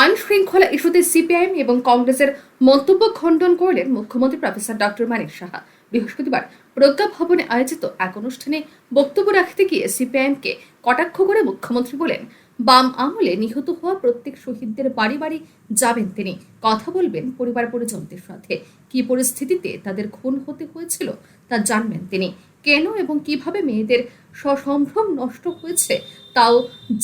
আইন শৃঙ্খলা ইস্যুতে সিপিআইএম এবং কংগ্রেসের মন্তব্য খণ্ডন করলেন মুখ্যমন্ত্রী প্রফেসর ডক্টর মানিক সাহা। বৃহস্পতিবার প্রজ্ঞা ভবনে আয়োজিত এক অনুষ্ঠানে বক্তব্য রাখতে গিয়ে সিপিআইএমকে কটাক্ষ করে মুখ্যমন্ত্রী বলেন, বাম আমলে নিহত হওয়া প্রত্যেক শহীদদের বাড়ি বাড়ি যাবেন তিনি, কথা বলবেন পরিবার পরিজনদের সাথে। কি পরিস্থিতিতে তাদের খুন হতে হয়েছিল তা জানবেন তিনি। কেন এবং কীভাবে মেয়েদের সসম্ভ্রম নষ্ট হয়েছে তাও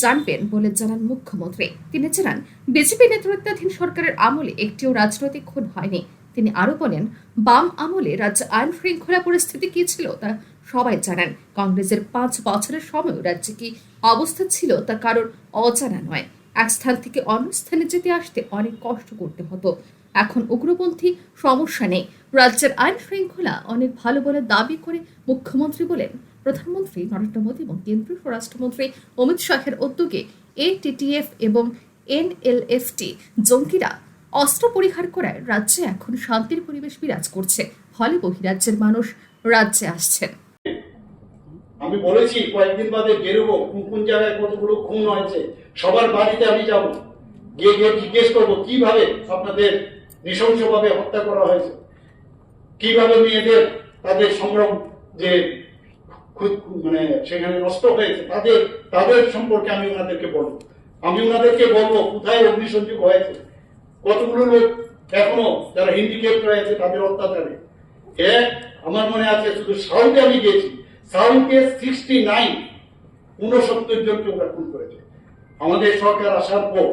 জানবেন বলে জানান মুখ্যমন্ত্রী। তিনি জানান, বিজেপি নেতৃত্বাধীন সরকারের আমলে একটিও রাজনৈতিক খুন হয়নি। তিনি আরও বলেন, বাম আমলে রাজ্যে আইন শৃঙ্খলা পরিস্থিতি কি ছিল তা সবাই জানেন। কংগ্রেসের পাঁচ বছরের সময় রাজ্যে কি অবস্থা ছিল তা কারোর অজানা নয়। এক স্থান থেকে অন্য স্থানে যেতে আসতে অনেক কষ্ট করতে হতো। এখন উগ্রপন্থী সমস্যা নেই। রাজ্যের আইন শৃঙ্খলা অনেক ভালো বলে দাবি করে মুখ্যমন্ত্রী বলেন, প্রধানমন্ত্রী নরেন্দ্র মোদী এবং কেন্দ্রীয় স্বরাষ্ট্রমন্ত্রী অমিত শাহের উদ্যোগে এটিটিএফ এবং এনএলএফটি জঙ্গিরা অস্ত্র পরিহার করায় রাজ্যে এখন শান্তির পরিবেশ বিরাজ করছে। ফলে বহিরাজ্যের মানুষ রাজ্যে আসছেন। আমি বলেছি, কয়েকদিন বাদে বেরোবো। কোন কোন জায়গায় কতগুলো খুন হয়েছে, সবার বাড়িতে আমি যাব। গিয়ে গিয়ে জিজ্ঞেস করব, কীভাবে আপনাদের নৃশংসভাবে হত্যা করা হয়েছে? কীভাবে মেয়েদের তাদের সম্ভ্রম যে মানে সেখানে নষ্ট হয়েছে, তাদের তাদের সম্পর্কে আমি ওনাদেরকে বলব। আমি ওনাদেরকে বলব, কোথায় অগ্নিসংযোগ হয়েছে? কতগুলো লোক এখনও যারা হিন্ডিকেপ রয়েছে, তাদের অত্যাচারে? এক, আমার মনে আছে শুধু সাউথে আমি গিয়েছি। সাউথে সিক্সটি নাইন উনসত্তর জনকে ওরা খুন করেছে। আমাদের সরকার আসার পর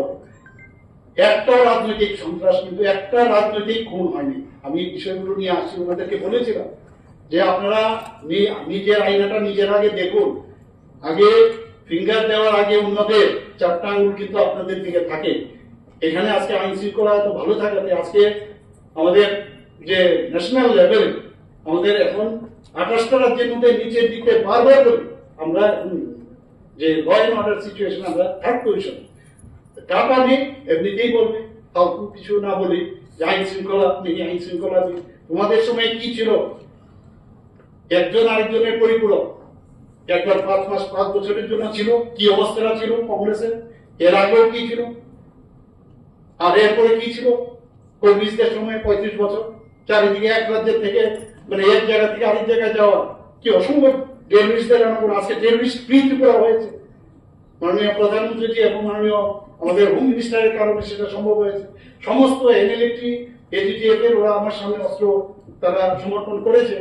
একটা রাজনৈতিক সন্ত্রাস কিন্তু একটা রাজনৈতিক খুন হয়নি। আমি এই বিষয়গুলো নিয়ে আসছি, ওনাদেরকে বলেছিলাম যে আপনারা নিজের আইনাটা নিজের আগে দেখুন, আগে ফিঙ্গার দেওয়ার আগে অন্যদের চারটা আঙুল কিন্তু আপনাদের দিকে থাকে। এখানে আজকে আইন শৃঙ্খলা এত ভালো থাকাতে আজকে আমাদের যে ন্যাশনাল লেভেল আমাদের এখন আঠাশটা রাজ্যের মধ্যে নিচের দিকে বারবার করি আমরা যে ল অ্যান্ড অর্ডার সিচুয়েশন আমরা থার্ড পজিশন টাকা নেই এমনিতেই বলবে ফালতু কিছু না বলি যে আইন শৃঙ্খলা নেই, আইন শৃঙ্খলা নেই। তোমাদের সময় কি ছিল? একজন আরেকজনের পরিপূরক। একবার পাঁচ মাস, পাঁচ বছরের জন্য ছিল, কি অবস্থাটা ছিল কংগ্রেসের? এর আগেও কি ছিল? আর এরপরে কি ছিল? কর্মীদের সময় পঁয়ত্রিশ বছর। চারিদিকে এক রাজ্যের থেকে মানে এক জায়গা থেকে আরেক জায়গায় যাওয়া। কি অসম্ভব। টেররিস্টদের আজকে টেররিস্ট ফ্রি করা হয়েছে। মাননীয় প্রধানমন্ত্রীজি এবং মাননীয় আমাদের হোম মিনিস্টারের কারণে সেটা সম্ভব হয়েছে। সমস্ত এনএলএটি এজিটিএফ এর ওরা আমার সামনে অস্ত্র তারা সমর্পণ করেছে।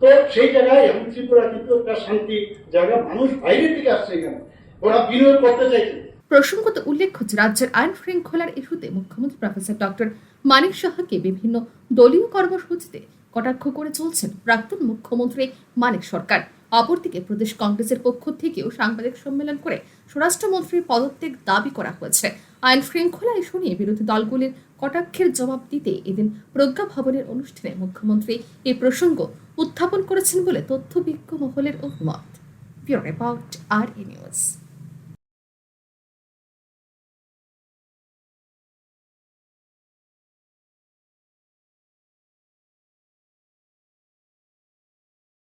তো সেই জায়গায় এখন ত্রিপুরা কিন্তু একটা শান্তি জায়গা, মানুষ বাইরের থেকে আসছে এখানে। ওরা বিনিয়োগ করতে চাইছে। প্রসঙ্গত উল্লেখ্য যে রাজ্যের আইন শৃঙ্খলার ইস্যুতে মুখ্যমন্ত্রী প্রফেসর ডক্টর মানিক সাহাকে বিভিন্ন দলীয় কর্মসূচিতে কটাক্ষ করে চলছেন প্রাক্তন মুখ্যমন্ত্রী মানিক সরকার। অপরদিকে প্রদেশ কংগ্রেসের পক্ষ থেকেও সাংবাদিক সম্মেলন করে স্বরাষ্ট্রমন্ত্রীর পদত্যাগ দাবি করা হয়েছে। আইন শৃঙ্খলা ইস্যু নিয়ে বিরোধী দলগুলির কটাক্ষের জবাব দিতে এদিন প্রজ্ঞা ভবনের অনুষ্ঠানে মুখ্যমন্ত্রী এই প্রসঙ্গ উত্থাপন করেছেন বলে তথ্য বিজ্ঞ মহলের অভিমত ব্যুরো রিপোর্ট, আর নিউজ।